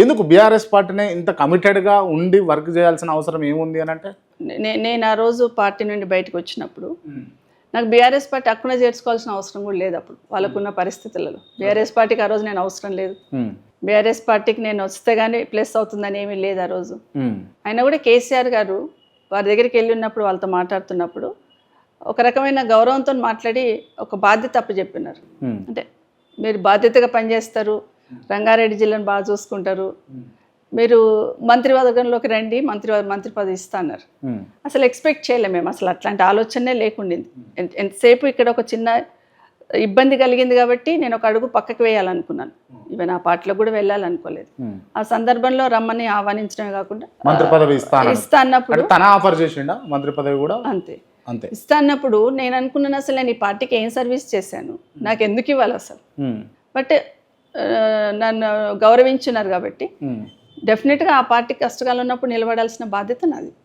ఎందుకు బీఆర్ఎస్ పార్టీనే ఇంత కమిటెడ్గా ఉండి వర్క్ చేయాల్సిన అవసరం ఏముంది అని అంటే? నేను ఆ రోజు పార్టీ నుండి బయటకు వచ్చినప్పుడు నాకు బీఆర్ఎస్ పార్టీ అక్కున చేర్చుకోవాల్సిన అవసరం కూడా లేదు అప్పుడు వాళ్ళకున్న పరిస్థితులలో. బీఆర్ఎస్ పార్టీకి ఆ రోజు నేను అవసరం లేదు. బీఆర్ఎస్ పార్టీకి నేను వస్తే కానీ ప్లస్ అవుతుందని ఏమీ లేదు ఆ రోజు. అయినా కూడా కేసీఆర్ గారు వారి దగ్గరికి వెళ్ళి ఉన్నప్పుడు వాళ్ళతో మాట్లాడుతున్నప్పుడు ఒక రకమైన గౌరవంతో మాట్లాడి ఒక బాధ్యత అప్పచెప్పినారు. ఉమ్, అంటే మీరు బాధ్యతగా పనిచేస్తారు రంగారెడ్డి జిల్లాను బాగా చూసుకుంటారు. మీరు మంత్రివర్గంలోకి రండి మంత్రి మంత్రి పదవి ఇస్తా అన్నారు ఉమ్, అసలు ఎక్స్పెక్ట్ చేయలేము మేము అసలు అట్లాంటి ఆలోచనే లేకుండింది ఎంత- ఎంతసేపు ఇక్కడ ఒక చిన్న ఇబ్బంది కలిగింది కాబట్టి నేను ఒక అడుగు పక్కకి వేయాలనుకున్నాను. ఈవెన్ ఆ పార్టీలో కూడా వెళ్ళాలనుకోలేదు. ఆ సందర్భంలో రమ్మని ఆహ్వానించడమే కాకుండా మంత్రి పదవి ఇస్తా అన్నప్పుడు తన ఆఫర్ చేసిండా మంత్రి పదవి కూడా? అంతే. అంతే. ఇస్తా అన్నప్పుడు నేను అనుకున్నాను అసలు నేను ఈ పార్టీకి ఏం సర్వీస్ చేశాను? నాకు ఎందుకు ఇవ్వాలి అసలు? బట్ నన్ను గౌరవించున్నారు కాబట్టి. డెఫినెట్గా ఆ పార్టీ కష్టకాలం ఉన్నప్పుడు నిలబడాల్సిన బాధ్యత నాది